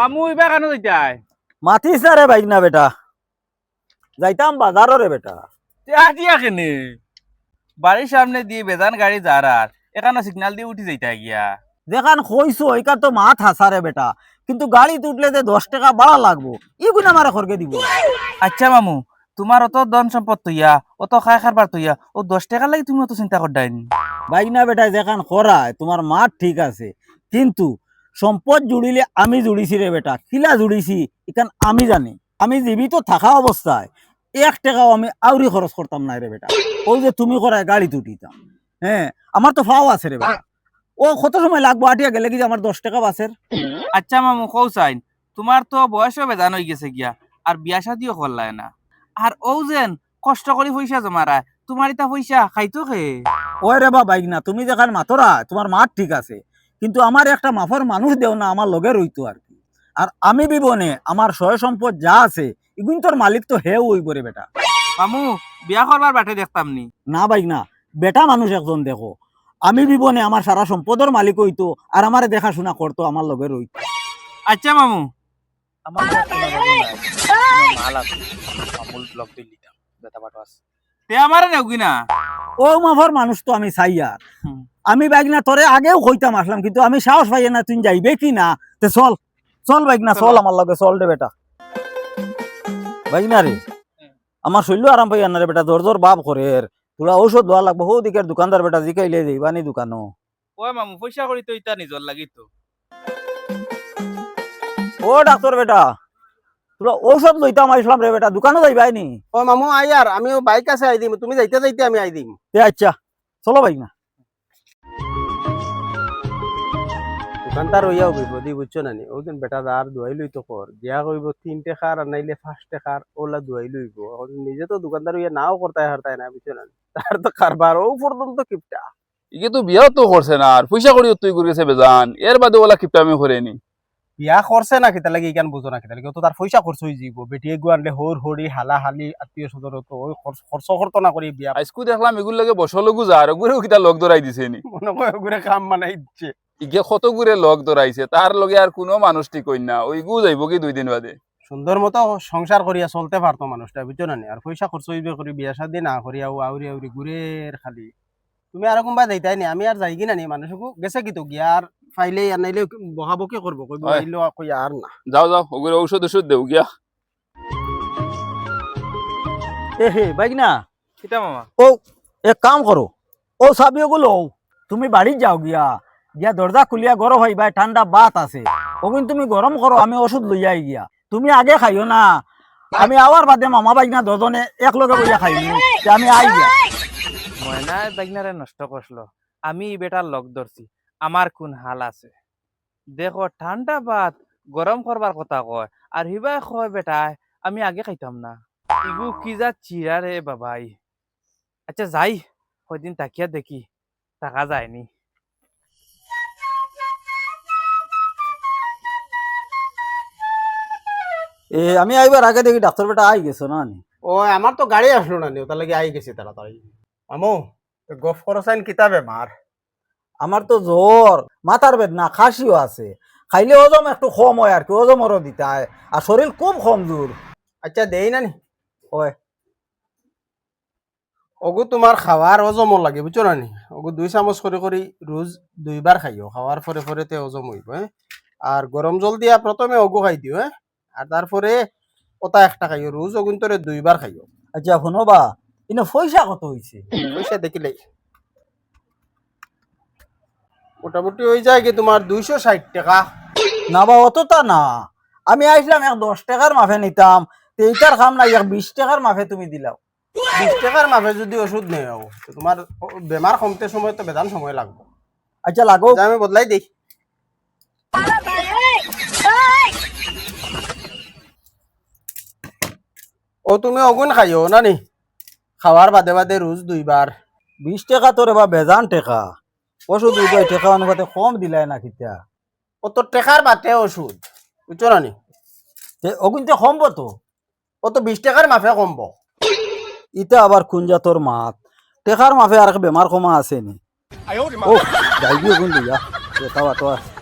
মামু এবার কেন যাইতাই? মাতিস না রে বাইক না বেটা। যাইতাম বাজারও রে বেটা দিয়া কেনে? বাড়ির সামনে দিয়ে বেজান গাড়ি যারার এখানে সিগনাল দিয়ে উঠি যাইতা গিয়া। যেখান কইছো ওইখান তো মাত হাসা রে বেটা। কিন্তু গাড়ি উঠলে যে দশ টাকা বাড়া লাগবো ইগুন আমার খরকে দিব। আচ্ছা মামু তোমার অত ধন সম্পদ তৈয়া অত খাই খারবার তৈয়া ও দশ টাকা লাগি তুমি অত চিন্তা করডাইনি। বাইক না বেটা যেখান করায় তোমার মাত ঠিক আছে। কিন্তু সম্পদ জুড়িলে আমি জুড়িছি রে বেটা কিলা জুড়িছি এখান আমি জানি। আমি জীবিত থাকা অবস্থায় এক টাকাও আমি আউরি খরচ করতাম না রে বেটা। ওই যে তুমি করায় গাড়ি তুটিতাম হ্যাঁ আমার তো ফাও আছে রে বেটা। ও কত সময় লাগবো? আটিয়া গেলে কি আমার দশ টাকা বাসের আচ্ছা মামু কৌ চাইন তোমার তো বয়সও বেজান হয়ে গেছে গিয়া আর বিয়া শাদিও করলাই না। আর ও যেন কষ্ট করে পয়সা জমারায় তোমার ইতা পয়সা খাইতো খে ওই রে বা বাইক না তুমি যেখান মাতরা তোমার মাঠ ঠিক আছে। কিন্তু আমার একটা মাফর মানুষ দেও না আমার লগে রইতো আর কি। আর আমি বিবনে আমার সয় সম্পদ যা আছে এগুন তোর মালিক তো হেও ওই করে বেটা। মামু বিয়া করবার বাটে দেখতাম নি। না বাইক না। বেটা মানুষ একজন দেখো। আমি বিবনে আমার সারা সম্পদের মালিক হইতো আর আমার দেখাশোনা করতো আমার লগে রইতো। আচ্ছা মামু। আমার মাল আছে। আমুল ব্লক দিলিতাম বেটা বাটো আছে। তে আমারে নেউগি না? ও মাফর মানুষ তো আমি চাই আর। হুম। আমি বাইক না তোরে আগেও কইতাম আসলাম কিন্তু আমি সাহস পাই না তুই যাইবে কি না? তে চল চল বাইক না চল আমার লগে চল রে বেটা। বাইক না রে আমার শৈল্য আরাম পাই না রে বেটা জোর জোর বাপ করে তোরা ঔষধ লওয়া লাগবো হৌ দিকের দোকানদার বেটা জিকাইলে যাইবানি দোকানো। ওই মামু পয়সা করি তো ইতা নিজর লাগি তো। ও ডাক্তার বেটা তোরা ঔষধ লইতাম আসলাম রে বেটা দোকানে যাইবাই নি? ও মামু আই আর আমিও বাইক আছে আই দিম। তুমি যাইতে যাইতে আমি আই দিম। তে আচ্ছা চলো বাইক না বিপদি বুঝছ নানি ওদিন বেটা দার দুয়াই লই তো কর দিয়া কইব তিন টেকার আর নাইলে পাঁচ টেকার ওলা দুয়াই লইব নিজে তো দোকানদার হইয়া নাও করতাই হারতাই না বুঝছ নানি তার তো কারবার ও পর্যন্ত কিপটা। ইকে তো বিয়াও তো করছে না আর পয়সা করি তুই করে গেছে বেজান। এর বাদে ওলা কিপটামি করেনি বিয়া করছে না কিতা লাগি ইকান বুঝো না কিতা লাগি ও তো তার পয়সা খরচ হয়ে যাব। বেটিয়ে গুয়ানলে হর হরি হালা হালি আত্মীয় স্বজন তো ওই খরচ খরচ না করি বিয়া। আজকু দেখলাম এগুলো লাগে বসর লগু যা আর ওগুলো কিতা লগ ধরাই দিছে নি? মনে করে ওগুলো কাম মানাই দিচ্ছে ইকে কত গুড়ে লগ ধরাইছে তার লগে আর কোনো মানুষ ঠিক কই না। ওই গু যাইব কি দুই দিন বাদে? সুন্দর মতো সংসার করিয়া চলতে পারতো মানুষটা বুঝছ না? আর পয়সা খরচ হইবে করি বিয়া শাদি না করিয়া আউরি আউরি ঘুরের খালি। তুমি আর কোনবা যাইতাই নি আমি আর যাই কি না নি মানুষকু গেছে কি তো গিয়া আর ফাইলে আর নাইলে বহাবো কি করব? কইব। আইলো কই আর না। যাও যাও ওগুলো ঔষধ ওষুধ দেও গিয়া। এ হে বাইক না কিতা মামা? ও এক কাম করো। ও চাবি ওগুলো তুমি বাড়ি যাও গিয়া। গিয়া দরজা খুলিয়া গরম হই ভাই, ঠান্ডা বাত আছে। ওগুন তুমি গরম করো, আমি ওষুধ লইয়াই গিয়া। তুমি আগে খাইও না। আমি আওয়ার বাদে মামা বাইক না দুজনে এক লগে বইয়া খাইনি আমি আই গিয়া। ময়না বাইকনারে নষ্ট করল আমি বেটার লগ ধরছি। আমার কোন হাল আছে? দেখো, ঠান্ডা বাত, গরম করবার কথা কয়। আর হিবাই কয় বেটায় আমি আগে খাইতাম না। ইগু কি যা চিরা রে বাবাই। আচ্ছা যাই, কয়দিন তাকিয়া দেখি। টাকা যায়নি। এ আমি আইবার আগে দেখি ডাক্তার বেটা আই গেছো না ও আমার তো গাড়ি আসলো না নি তার লাগে আই গেছে তাড়াতাড়ি? আমো গফ করসাইন কিতা বেমার আমার তো জ্বর মাথার বেদনা খাসিও আছে। খাইলে ওজম একটু কম হয় আর কি ওজমরও দিতে হয়। আর শরীর খুব কমজোর। আচ্ছা দেই না নি? হয়। ওগু তোমার খাওয়ার ওজম লাগে বুঝছ না নি? ওগু দুই চামচ করে করে রোজ দুইবার খাইও খাওয়ার পরে পরে তে ওজম হইব আর গরম জল দিয়া প্রথমে ওগু খাই দিও হ্যাঁ আর তারপরে ওটা একটা খাইও রোজ ওগুন তোরে দুইবার খাইও। আচ্ছা শুনো বা ইনো পয়সা কত হয়েছে পয়সা দেখিলে। মোটামুটি হয়ে যায় কি তোমার দুইশো ষাট টাকা। না বা অতটা না। আমি আইসলাম এক দশ টাকার মাফে নিতাম এইটার খাম না এক বিশ টাকার মাফে তুমি দিলাও। বিশ টাকার মাফে যদি ওষুধ নেও তোমার বেমার কমতে সময় তো বেদান সময় লাগবে। আচ্ছা লাগো আমি বদলাই দিই। ও তুমি অগুন খাইও না নি? খাওয়ার বাদে বাদে রোজ দুইবার বিশ টাকা তোর বা বেজান টেকা। ওষুধ উদয় টাকা অনুপাতে কম দিলাই না কিতা ও তো টেকার বাটে ওষুধ বুঝছ না নি? তে অগুনতে কমবো তো? ও তো বিশ টাকার মাফে কমবো। ইটা আবার খুঞ্জা তোর মাত। টেকার মাফে আর বেমার কমা আছে নি? ও যাইবি অগুন দিয়া তো আছে